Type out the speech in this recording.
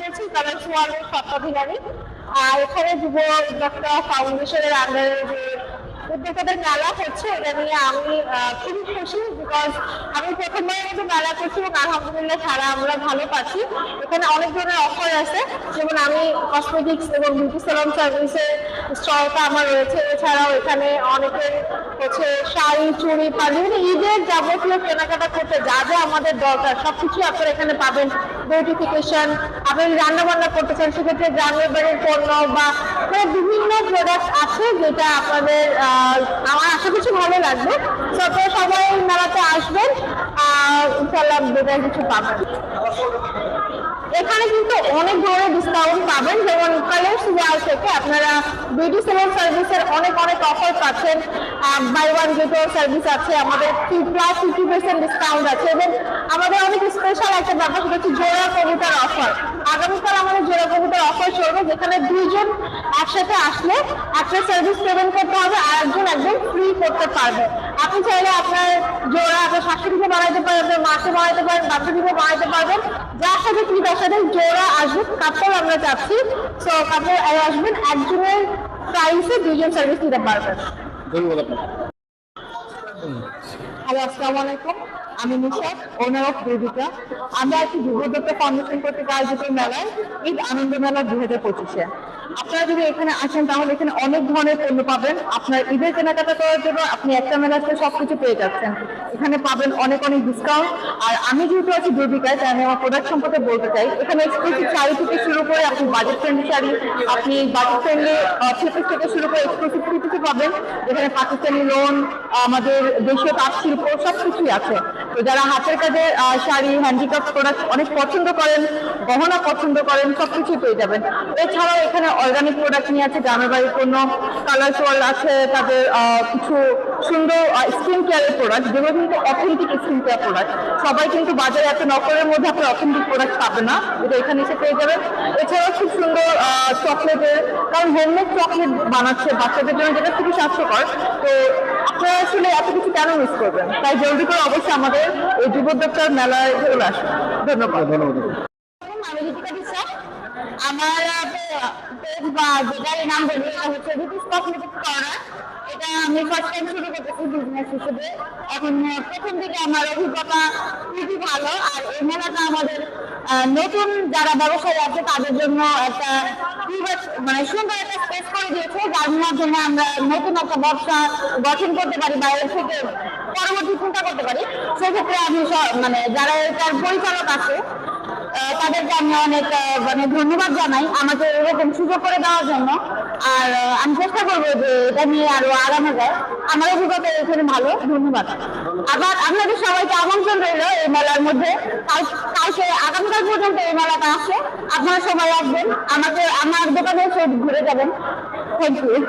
বলছি কালার ওয়ার্ল্ডের স্বত্বাধিকারী। আর এখানে যুব উদ্যোক্তা ফাউন্ডেশনের আন্ডারে যে উদ্যোক্তাদের মেলা হচ্ছে, এটা নিয়ে আমি খুবই খুশি বিকজ আমি প্রথমবারের মতো মেলা করছি এবং আলহামদুলিল্লাহ সারা আমরা ভালো পাচ্ছি। এখানে অনেক ধরনের অফার আছে, যেমন আমি কসমেটিক্স এবং বিউটি সালন সার্ভিসের স্টলটা আমার রয়েছে। এছাড়াও এখানে অনেকের হচ্ছে শাড়ি, চুড়ি পাড়ি মানে ঈদের যাবতীয় কেনাকাটা করতে যা যা আমাদের দরকার সবকিছু আপনারা এখানে পাবেন। বিউটিফিকেশন আপনি রান্না বান্না করতে চান, সেক্ষেত্রে গ্রামের বাড়ির পণ্য বা বিভিন্ন প্রোডাক্ট আছে যেটা আপনাদের আমার আশা কিছু ভালো লাগবে। সবাই মেলাতে আসবেন, আর ইনশাল্লাহ বেটার কিছু পাবেন। এখানে কিন্তু অনেক ধরনের ডিসকাউন্ট পাবেন। যেমন কালার্স ওয়াল থেকে আপনারা বিউটি সেলন সার্ভিসের অনেক অনেক অফার পাচ্ছেন। বাই ওয়ান গেট সার্ভিস আছে। আমাদের প্লাস ফিফটি পার্সেন্ট ডিসকাউন্ট আছে এবং আমাদের অনেক স্পেশাল একটা ব্যাপার, সেটা হচ্ছে জোড়া কবিতার অফার আগামীকাল আমাদের জোড়া কবিতার অফার চলবে, যেখানে দুইজন একসাথে আসলে একটা সার্ভিস পেমেন্ট করতে হবে আর একজন একদম ফ্রি করতে পারবে। আপনি চাইলে আপনার জোড়া আপনার শাশুড়িকে বানাইতে পারেন আপনার মাকে বানাইতে পারেন বাচ্চা পিঠে বানাইতে পারবেন। যার সাথে কি তার সাথে জোড়া আসবেন কাপড় আমরা চাচ্ছি। তো কাপড় আসবেন একজনের প্রাইসে দুজন সার্ভিস নিতে পারবেন। ধন্যবাদ আপনাকে। হ্যালো আসসালামু আলাইকুম। আমি নিশাদ ওনার অফ বেদিকা আমরা একটি যুবদত্ত ফাউন্ডেশন কর্তৃক আয়োজিত মেলায়, ঈদ আনন্দ মেলা দুই হাজার পঁচিশে। আপনারা যদি এখানে আসেন, তাহলে এখানে অনেক ধরনের পণ্য পাবেন। আপনার ঈদের কেনাকাটা করার জন্য আপনি একটা মেলাতে সবকিছু পেয়ে যাচ্ছেন। এখানে পাবেন অনেক অনেক ডিসকাউন্ট আর আমি যেহেতু আছি বেদিকায় তাই আমি আমার প্রোডাক্ট সম্পর্কে বলতে চাই। এখানে এক্সক্লুসিভ শাড়ি থেকে শুরু করে আপনি বাজেট ফ্রেন্ডলি শাড়ি, আপনি বাজেট ফ্রেন্ডলি থ্রিপিস থেকে শুরু করে এক্সক্লুসিভ থ্রিপিসে পাবেন। যেখানে পাকিস্তানি লোন আমাদের দেশীয় তাঁত শিল্প সব কিছুই আছে। তো যারা হাতের কাজে শাড়ি হ্যান্ডিক্রাফট প্রোডাক্ট অনেক পছন্দ করেন, গহনা পছন্দ করেন সব কিছুই পেয়ে যাবেন। এছাড়াও এখানে অর্গানিক প্রোডাক্ট নিয়ে আছে গ্রামের বাড়ির পণ্য কালার আছে, তাদের কিছু সুন্দর স্কিন কেয়ারের প্রোডাক্ট যেগুলো কিন্তু অথেন্টিক স্কিন কেয়ার প্রোডাক্ট সবাই কিন্তু বাজারে এত নকলের মধ্যে আপনি অথেন্টিক প্রোডাক্ট পাবে না যেটা এখানে এসে পেয়ে যাবেন। এছাড়াও খুব সুন্দর চকলেটের কারণ হোমমেড চকলেট বানাচ্ছে বাচ্চাদের জন্য, যেটা খুবই স্বাস্থ্যকর। তো আপনারা আসলে এত কিছু কেন মিস করবেন? তাই জলদি করে অবশ্যই আমাদের এই যুবোদ্যোক্তার মেলায় চলে আসুন। ধন্যবাদ। ধন্যবাদ আমার পেজ বা যেটার নাম বলি হচ্ছে ঋতিস কসমেটিক কর্নার এটা আমি ফার্স্ট টাইম শুরু করতেছি বিজনেস হিসেবে। এখন প্রথম দিকে আমার অভিজ্ঞতা খুবই ভালো। আর এই মেলাটা আমাদের নতুন যারা ব্যবসায়ী আছে, তাদের জন্য একটা মানে সুন্দর একটা স্পেস করে দিয়েছে জন্য আমরা নতুন একটা ব্যবসা গঠন করতে পারি বাইরে থেকে পরবর্তী চিন্তা করতে পারি, সেক্ষেত্রে আমি মানে যারা এটার পরিচালক আছে তাদেরকে আমি অনেক মানে ধন্যবাদ জানাই আমাকে এরকম সুযোগ করে দেওয়ার জন্য। আর আমি চেষ্টা করব যে এটা নিয়ে আরও আগানো যায়। আমার অভিজ্ঞতা এখানে ভালো, ধন্যবাদ। আবার আপনাদের সবাইকে আমন্ত্রণ রইল এই মেলার মধ্যে। কাল- আগামীকাল পর্যন্ত এই মেলাটা আসে। আপনারা সবাই আসবেন। আমাকে, আমার দোকানে ঘুরে যাবেন। Thank you